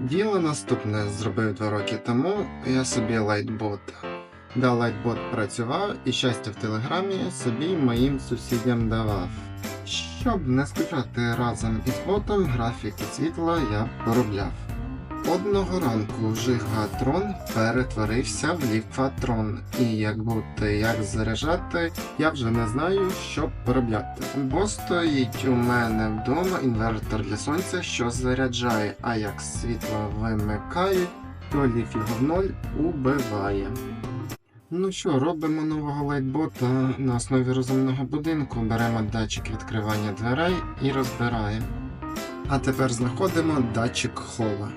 Діло наступне зробив два роки тому. Я собі лайтбота. Да, лайтбот працював і щастя в телеграмі собі моїм сусідям давав. Щоб не скучати разом із ботом, графіки світла я поробляв. Одного ранку жигатрон перетворився в ліфатрон, і як бути, як заряджати, я вже не знаю, що поробляти. Бо стоїть у мене вдома інвертор для сонця, що заряджає, а як світло вимикають, то ліф його в ноль убиває. Ну що, робимо нового лайтбота на основі розумного будинку, беремо датчик відкривання дверей і розбираємо. А тепер знаходимо датчик хола,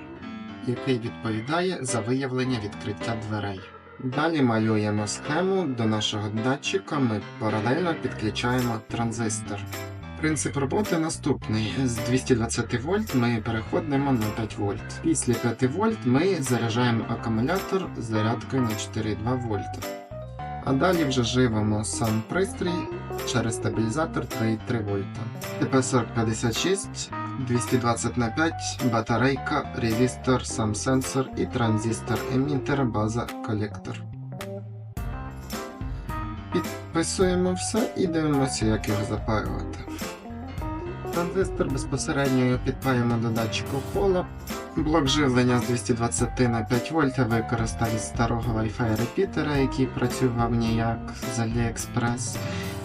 який відповідає за виявлення відкриття дверей. Далі малюємо схему до нашого датчика, ми паралельно підключаємо транзистор. Принцип роботи наступний: з 220 вольт ми переходимо на 5 вольт. Після 5 вольт ми заряджаємо акумулятор зарядкою на 4,2 вольта. А далі вже живемо сам пристрій через стабілізатор 3,3 вольта. ТП4056, 220 на 5, батарейка, резистор, сам сенсор і транзистор, емітер, база, колектор. Підписуємо все і дивимося, як його запаювати. Транзистор безпосередньо його підпаємо до датчика хола. Блок живлення з 220 на 5 вольт використав із старого Wi-Fi репітера, який працював ніяк з AliExpress.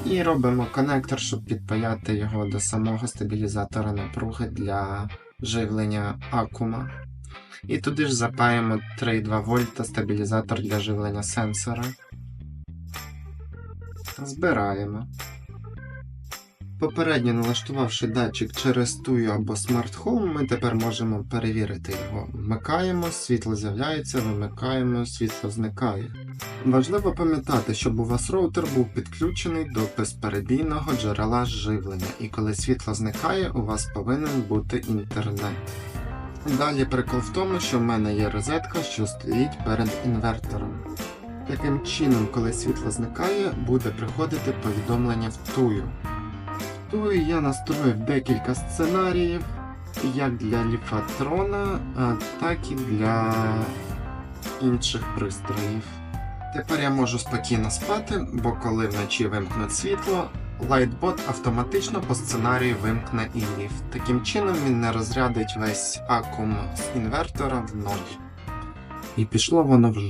І робимо коннектор, щоб підпаяти його до самого стабілізатора напруги для живлення акума. І туди ж запаємо 3,2 вольта стабілізатор для живлення сенсора. Збираємо. Попередньо налаштувавши датчик через тую або Smart ми тепер можемо перевірити його. Вмикаємо, світло з'являється, вимикаємо, світло зникає. Важливо пам'ятати, щоб у вас роутер був підключений до безперебійного джерела живлення, і коли світло зникає, у вас повинен бути інтернет. Далі прикол в тому, що в мене є розетка, що стоїть перед інвертором. Таким чином, коли світло зникає, буде приходити повідомлення в тую. В я настроїв декілька сценаріїв, як для ліфатрона, так і для інших пристроїв. Тепер я можу спокійно спати, бо коли вночі вимкнуть світло, лайтбот автоматично по сценарію вимкне і ліфт. Таким чином він не розрядить весь акум з інвертора в ноль. І пішло воно в ж-